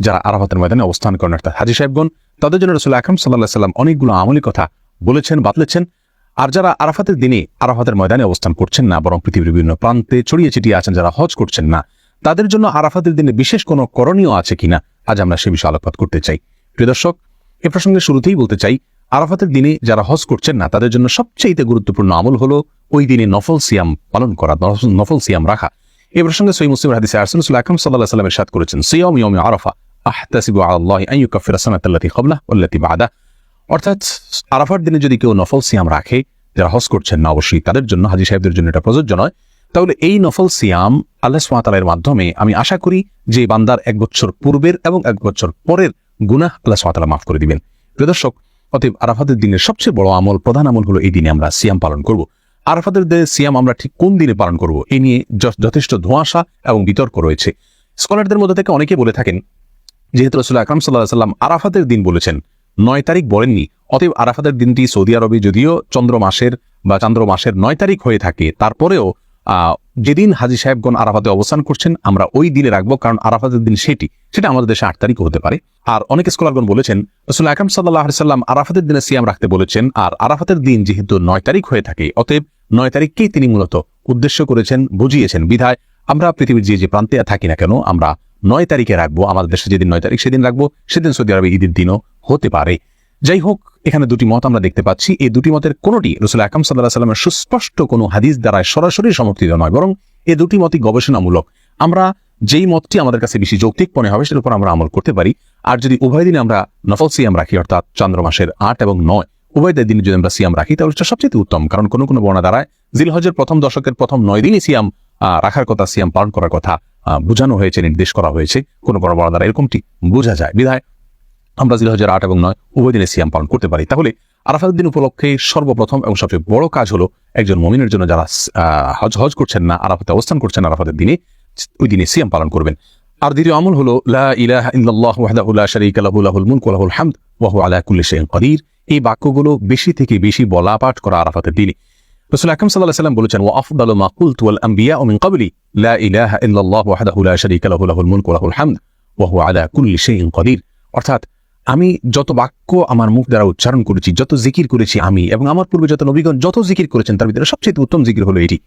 যারা আরাফাতের ময়দানে অবস্থান করেন, অর্থাৎ হাজি সাহেবগণ, তাদের জন্য রসুল আকরম সাল্লাহ সাল্লাম অনেকগুলো আমলি কথা বলেছেন, বাতলেছেন। আর যারা আরাফাতের দিনে আরাফাতের ময়দানে অবস্থান করছেন না, বরং পৃথিবীর বিভিন্ন প্রান্তে ছড়িয়ে ছিটিয়ে আছেন, যারা হজ করছেন না, তাদের জন্য আরাফাতের দিনে বিশেষ কোনো করণীয় আছে কিনা, আজ আমরা সে বিষয়ে আলোকপাত করতে চাই। প্রিয় দর্শক, এ প্রসঙ্গে শুরুতেই বলতে চাই, আরাফাতের দিনে যারা হজ করছেন না, তাদের জন্য সবচেয়ে গুরুত্বপূর্ণ আমল হলো ওই দিনে নফল সিয়াম পালন করা, নফল- সিয়াম রাখা। এ প্রসঙ্গে সই মুসলিম হাদিসে আরসুল আকরম সাল্লাহ সাল্লামের সাথ করেছেন, সিয়ম ইয়ম আরাফা। আহতাসিবু আল্লাহ কাফির বাদা অর্থাৎ আরাফার দিনে যদি কেউ নফল সিয়াম রাখে, যারা হজ করছেন না, অবশ্যই তাদের জন্য, হাজি সাহেবদের জন্য এটা প্রযোজ্য নয়। তাহলে এই নফল সিয়াম আল্লাহ মাধ্যমে আমি আশা করি যে বান্দার এক বছর পূর্বের এবং এক বছর পরের গুনাহ আল্লাহ সুমাতালা মাফ করে দিবেন। প্রিয় দর্শক, অতএব আরাফাতের দিনের সবচেয়ে বড় আমল, প্রধান আমল হলো এই দিনে আমরা সিয়াম পালন করব। আরাফাতের দিনে সিয়াম আমরা ঠিক কোন দিনে পালন করব এই নিয়ে যথেষ্ট ধোঁয়াশা এবং বিতর্ক রয়েছে। স্কলারদের মধ্যে থেকে অনেকে বলে থাকেন যেহেতু রসুল আকরাম সাল্লাহ সাল্লাম আরাফাতের দিন বলেছেন, নয় তারিখ বলেননি। অতএব আরাফাতের দিনটি সৌদি আরবে যদিও চন্দ্র মাসের বা চন্দ্র মাসের নয় তারিখ হয়ে থাকে, তারপরেও যেদিন হাজি সাহেবগণ আরাফাতে অবস্থান করছেন, আমরা ওই দিনে রাখব, কারণ আরাফাতের দিন সেটি, সেটা আমাদের দেশে আট তারিখ হতে পারে। আর অনেক স্কলারগণ বলেছেন, রসুল আকরাম সাল্লাহ সাল্লাম আরাফাতের দিনে সিয়াম রাখতে বলেছেন, আর আরাফাতের দিন যেহেতু নয় তারিখ হয়ে থাকে, অতএব নয় তারিখকেই তিনি মূলত উদ্দেশ্য করেছেন, বুঝিয়েছেন। বিধায় আমরা পৃথিবীর যে যে প্রান্তে থাকি না কেন, আমরা নয় তারিখে রাখব আমাদের দেশে যেদিন নয় তারিখ সেদিন রাখব, সেদিন সৌদি আরবে ঈদের দিনও হতে পারে। যাই হোক, এখানে দুটি মত আমরা দেখতে পাচ্ছি। এই দুটি মতের কোনটি রসুল আকাম সাল্লাহ সাল্লামের সুস্পষ্ট কোনো হাদিস দ্বারা সরাসরি সমর্থিত নয়, বরং এ দুটি মতই গবেষণামূলক। আমরা যেই মতটি আমাদের কাছে বেশি যৌক্তিক মনে হবে, সেটার উপর আমরা আমল করতে পারি। আর যদি উভয় দিনে আমরা নফল সিয়াম রাখি, অর্থাৎ চন্দ্র মাসের আট এবং নয়, উভয় দিনে যদি আমরা সিয়াম রাখি, তাহলে সেটা সবচেয়ে উত্তম, কারণ কোনো কোনো বর্ণা দ্বারায় জিলহজের প্রথম দশকের প্রথম নয় দিনই সিয়াম রাখার কথা, সিয়াম পালন করার কথা। বোঝানো হয়েছে, নির্দেশ করা হয়েছে, কোনো কোনো বর্ণা দ্বারা এরকমটি বোঝা যায়। বিধায় আমরা জিলহজের আট এবং নয় উভয় দিনে সিয়াম পালন করতে পারি। তাহলে আরাফাতের দিন উপলক্ষে সর্বপ্রথম এবং সবচেয়ে বড় কাজ হলো একজন মমিনের জন্য যারা হজ হজ করছেন না, আরাফাতে অবস্থান করছেন আরাফাতের দিনে, ওই দিনে সিয়াম পালন করবেন। আর দ্বিতীয় আমল হলো, লা এই বাক্যগুলো বেশি থেকে বেশি বলা পাঠ করা আরাফাতের দিনে। রাসূল আকরাম আলাইহি সাল্লাম বলেছেন, ওয়া আফদালু মা কুলতু ওয়াল আনবিয়া মিন ক্বাবলি, লা ইলাহা ইল্লাল্লাহ ওয়াহদাহু লা শারীকা লাহু, লাহুল মুলকু লাহুল হামদ, ওয়া হুয়া আলা কুল্লি শাইইন কাদির অর্থাৎ আমি যত বাক্য আমার মুখ দ্বারা উচ্চারণ করেছি, যত জিকির করেছি আমি এবং আমার পূর্বে যত নবীগণ যত জিকির করেছেন, তার ভিতরে সবচেয়ে উত্তম জিকির হলো এটি।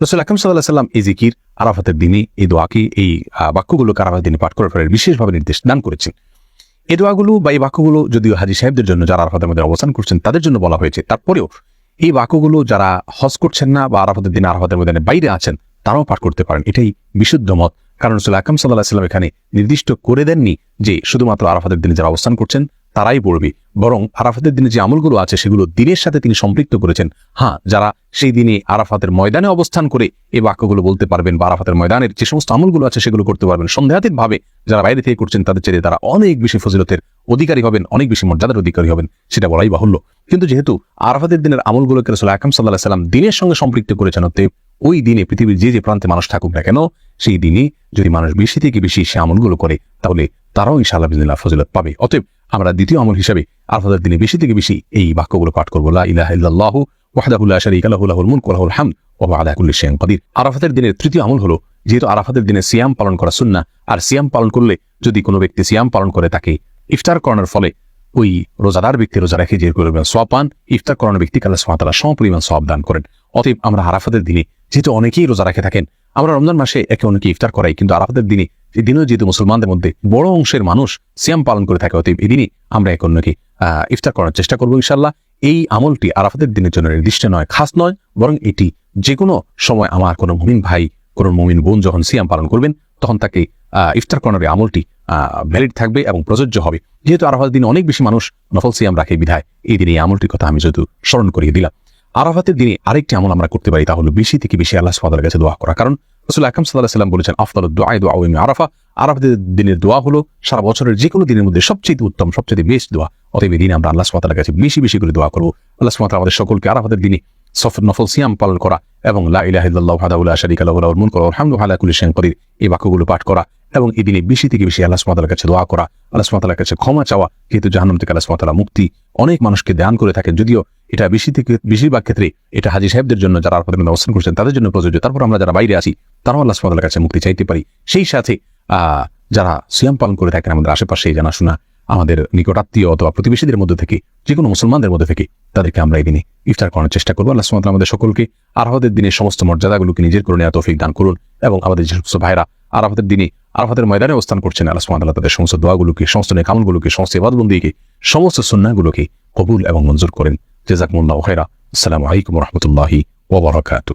রসুল আকরম সাল্লাহ সাল্লাম এই জিকির আরাফাতের দিনে, এই দোয়াকে, এই বাক্যগুলোকে আরাফাতের দিনে পাঠ করার ফলে বিশেষভাবে নির্দেশ দান করেছেন। এই দোয়াগুলো বা এই বাক্যগুলো যদিও হাজি সাহেবদের জন্য যারা আরাফাতের মধ্যে অবস্থান করছেন, তাদের জন্য বলা হয়েছে। তারপরেও এই বাক্যগুলো যারা হজ করছেন না বা আরাফাতের দিনে, আরাফাতের মধ্যে বাইরে আছেন, তারাও পাঠ করতে পারেন। এটাই বিশুদ্ধ মত। কারণ রসুল আকরম সাল্লাহ সাল্লাম এখানে নির্দিষ্ট করে দেননি যে শুধুমাত্র আরাফাতের দিনে যারা অবস্থান করছেন, তারাই পড়বে। বরং আরাফাতের দিনে যে আমলগুলো আছে, সেগুলো দিনের সাথে তিনি সম্পৃক্ত করেছেন। হ্যাঁ যারা সেই দিনে আরাফাতের ময়দানে অবস্থান করে এই বাক্যগুলো বলতে পারবেন বা আরাফাতের ময়দানের যে সমস্ত আমলগুলো আছে, সেগুলো করতে পারবেন। সন্দেহাতীত ভাবে যারা বাইরে থেকে করছেন, তাদের চেয়ে তারা অনেক বেশি ফজিলতের অধিকারী হবেন, অনেক বেশি মর্যাদার অধিকারী হবেন, সেটা বলাই বাহুল্য। কিন্তু যেহেতু আরাফাতের দিনের আমলগুলোকে রসুল আকাম সাল্লাহ সাল্লাম দিনের সঙ্গে সম্পৃক্ত করেছেন, অতএব ওই দিনে পৃথিবীর যে যে প্রান্তে মানুষ থাকুক না কেন, সেই দিনে যদি মানুষ বেশি থেকে বেশি সে আমলগুলো করে, তাহলে তারাও ইনশাআল্লাহ বিদিল্লাহ ফজিলত পাবে। অতএব আমরা দ্বিতীয় আমল হিসাবে আরাফাতের দিনে বেশি থেকে বেশি এই বাক্যগুলো পাঠ করব ইলাহা আরাফাতের দিনের তৃতীয় আমল হলো, যেহেতু আরাফাতের দিনে সিয়াম পালন করা সুন্নাহ, আর সিয়াম পালন করলে যদি কোনো ব্যক্তি সিয়াম পালন করে, তাকে ইফতার করানোর ফলে ওই রোজাদার ব্যক্তি রোজা রেখে যে পরিমাণ সব পান, ইফতার করানোর ব্যক্তিকে আল্লাহ তাআলা সমপরিমাণ সব দান করেন। অতএব আমরা আরাফাতের দিনে যেহেতু অনেকেই রোজা রেখে থাকেন, আমরা রমজান মাসে একে অনেকে ইফতার করাই, কিন্তু আরাফাতের দিনে এই দিনও যেহেতু মুসলমানদের মধ্যে বড় অংশের মানুষ সিয়াম পালন করে থাকে, অতএব এদিনই আমরা এক অন্যকে ইফতার করার চেষ্টা করব ইনশাল্লাহ এই আমলটি আরাফাতের দিনের জন্য নির্দিষ্ট নয়, খাস নয়, বরং এটি যে কোনো সময় আমার কোনো মুমিন ভাই, কোনো মুমিন বোন যখন সিয়াম পালন করবেন, তখন তাকে ইফতার করানোর আমলটি ভ্যালিড থাকবে এবং প্রযোজ্য হবে। যেহেতু আরাফাতের দিনে অনেক বেশি মানুষ নফল সিয়াম রাখে বিধায়, এই দিনে এই আমলটির কথা আমি যেহেতু স্মরণ করিয়ে দিলাম। আরাফাতের দিনে আরেকটি আমল আমরা করতে পারি, তা হলো বেশি থেকে বেশি আল্লাহ সুবহানাহু কাছে দোয়া করা। কারণ রসুল আকরাম সাল্লাল্লাহু আলাইহি সাল্লাম বলেছেন, আফদালুদ দুআ দুআ ইয়াউমি আরাফা। আরাফাতের দিনের দোয়া হলো সারা বছরের যে কোনো দিনের মধ্যে সবচেয়ে উত্তম সবচেয়ে বেস্ট দোয়া। অতএব দিনে আমরা আল্লাহ সুমাতার কাছে বেশি বেশি করে দোয়া করব। আল্লাহ সুমাতা আমাদের সকলকে আরাফাতের দিনে সফর নফল সিয়াম পালন করা এবং লা ইলাহা ইল্লাল্লাহু ওয়াহদাহু শারীকা লাহু লাহুল মুলকু ওয়া আলহামদু আলা কুল্লি শাইইন কদির এই বাক্যগুলো পাঠ করা। এবং এই দিনে বেশি থেকে বেশি আল্লাহ সুমাতার কাছে দোয়া করা, আল্লাহ সুমাতার কাছে ক্ষমা চাওয়া যেহেতু জাহান্নাম থেকে আল্লাহ সুমাতালা মুক্তি অনেক মানুষকে দান করে থাকেন। যদিও এটা বেশি থেকে, বেশিরভাগ ক্ষেত্রে এটা হাজি সাহেবদের জন্য যারা আরাফাতের মধ্যে অবস্থান করছেন তাদের জন্য প্রযোজ্য। তারপর আমরা যারা বাইরে আছি, তারাও আল্লাহ সুমাতার কাছে মুক্তি চাইতে পারি। সেই সাথে যারা সিয়াম পালন করে থাকেন আমাদের আশেপাশে জানাশোনা আমাদের নিকটাত্মীয় অথবা প্রতিবেশীদের মধ্যে থেকে যে কোনো মুসলমানদের মধ্যে থেকে, তাদেরকে আমরা এই দিনে ইফতার করার চেষ্টা করব। আল্লাহ সুমাত আমাদের সকলকে আরহাদের দিনের সমস্ত মর্যাদাগুলোকে নিজের করে নেওয়া তৌফিক দান করুন এবং আমাদের যে সমস্ত ভাইরা আরহাদের দিনে আরাফাতের ময়দানে অবস্থান করছেন। আল্লাহ তাদের সমস্ত দোয়াগুলোকে, সমস্ত নেকামলগুলোকে সমস্ত ইবাদবন্দিকে সমস্ত সুন্নাগুলোকে কবুল এবং মঞ্জুর করেন। জেজাকমুল্লাহ খেরা আসসালামু আলাইকুম রহমতুল্লাহি ওবরাকাতু